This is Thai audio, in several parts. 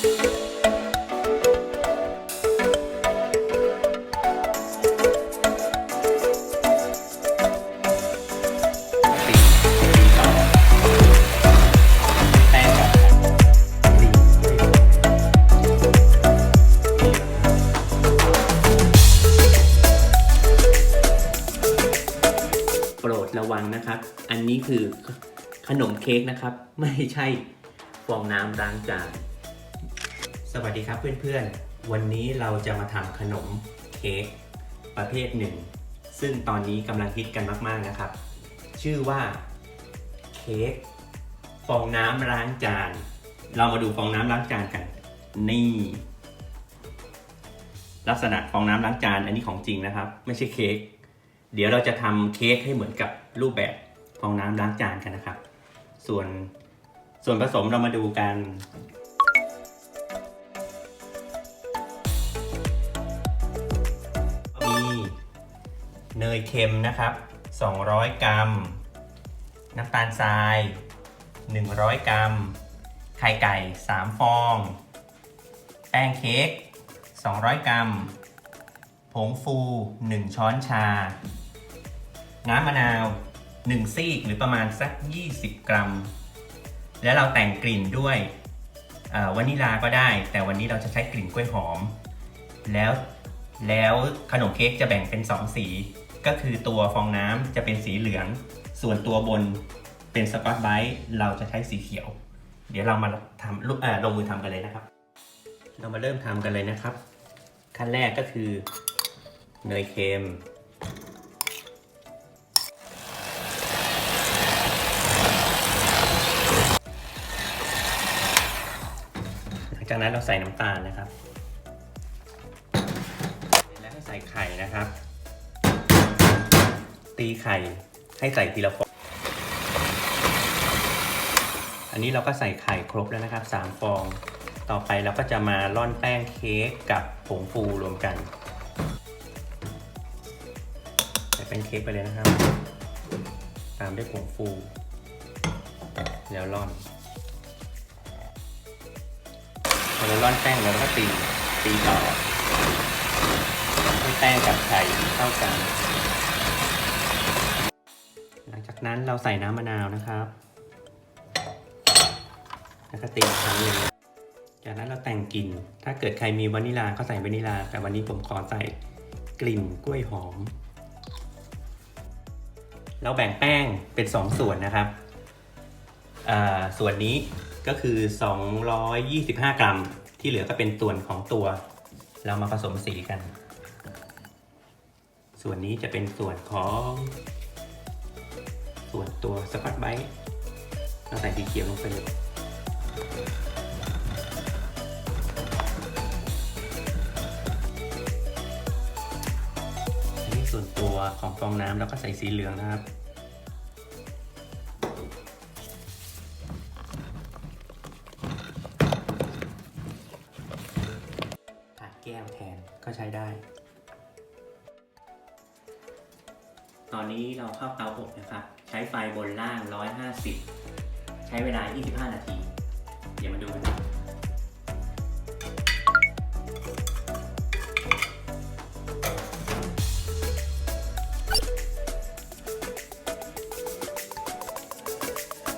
โปรดระวังนะครับ อันนี้คือขนมเค้กนะครับ ไม่ใช่ฟองน้ำล้างจาน สวัสดีครับเพื่อนๆ วันนี้เราจะมาทำขนมเค้กประเภทหนึ่ง ซึ่งตอนนี้กำลังฮิตกันมากๆนะครับ ชื่อว่าเค้กฟองน้ำล้างจาน เรามาดูฟองน้ำล้างจานกัน นี่ ลักษณะฟองน้ำล้างจานอันนี้ของจริงนะครับ ไม่ใช่เค้ก เดี๋ยวเราจะทำเค้กให้เหมือนกับรูปแบบฟองน้ำล้างจานกันนะครับ ส่วนส่วนผสมเรามาดูกัน เนยเค็มนะครับ 200 กรัม น้ำตาลทราย 100 กรัม ไข่ไก่ 3 ฟอง แป้งเค้ก 200 กรัม ผงฟู 1 ช้อนชา น้ำมะนาว 1 ซีกหรือประมาณสัก 20 กรัม แล้วเราแต่งกลิ่นด้วยวานิลาก็ได้ แต่วันนี้เราจะใช้กลิ่นกล้วยหอม แล้วแล้วขนมเค้กจะแบ่งเป็น 2 สี ก็คือตัวฟองน้ำจะเป็นสีเหลือง ส่วนตัวบนเป็นสกอตไบรท์เราจะใช้สีเขียว เดี๋ยวเรามาทำลูกอ่าลงมือทำกันเลยนะครับ เรามาเริ่มทำกันเลยนะครับ ขั้นแรกก็คือเนยเค็มหลังจากนั้นเราใส่น้ำตาลนะครับ แล้วให้ใส่ไข่นะครับ ตีไข่ให้ใส่ทีละฟอง อันนี้เราก็ใส่ไข่ครบแล้วนะครับ 3 ฟอง ต่อไปเราก็จะมาร่อนแป้งเค้กกับผงฟูรวมกัน ใส่แป้งเค้กไปเลยนะครับ ตามด้วยผงฟู แล้วร่อนพอเราร่อนแป้งแล้วก็ตีตีต่อให้แป้งกับไข่เข้ากัน จากนั้นเราใส่น้ำมะนาวนะครับ แล้วก็ตีอีกครั้งหนึ่งจากนั้นเราแต่งกลิ่น ถ้าเกิดใครมีวานิลาก็ใส่วานิลา แต่วันนี้ผมขอใส่กลิ่นกล้วยหอม เราแบ่งแป้งเป็น 2 ส่วนนะครับอ่าส่วนนี้ก็คือ 225 กรัม ที่เหลือก็เป็นส่วนของตัว เรามาผสมสีกัน ส่วนนี้จะเป็นส่วนของ ตัวสกอตไบรท์เราใส่สีเขียวลงไปเลยอันนี้ส่วนตัวของฟองน้ำแล้วก็ใส่สีเหลืองนะครับขาดแก้วแทนก็ใช้ได้ ตอนนี้เราเข้าเตาอบนะครับ ใช้ไฟบนล่าง 150 ใช้เวลา 25 นาที เดี๋ยวมาดูกันนะ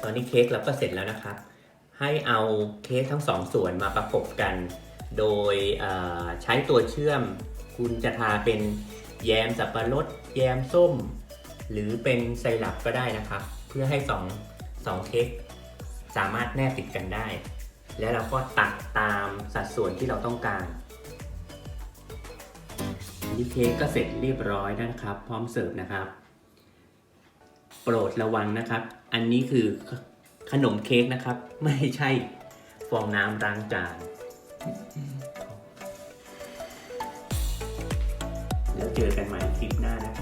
ตอนนี้เค้กเราก็เสร็จแล้วนะครับ ให้เอาเค้กทั้งสองส่วนมาประกบกัน โดยใช้ตัวเชื่อม คุณจะทาเป็นแยมสับปะรด แยมส้ม หรือเป็นไซรัปก็ได้นะครับ เพื่อให้สองสองเค้กสามารถแนบติดกันได้ แล้วเราก็ตักตามสัดส่วนที่เราต้องการนี่เค้กก็เสร็จเรียบร้อยแล้วนะครับ พร้อมเสิร์ฟนะครับ โปรดระวังนะครับ อันนี้คือขนมเค้กนะครับ ไม่ใช่ฟองน้ำล้างจานแล้วเจอกันใหม่คลิปหน้านะครับ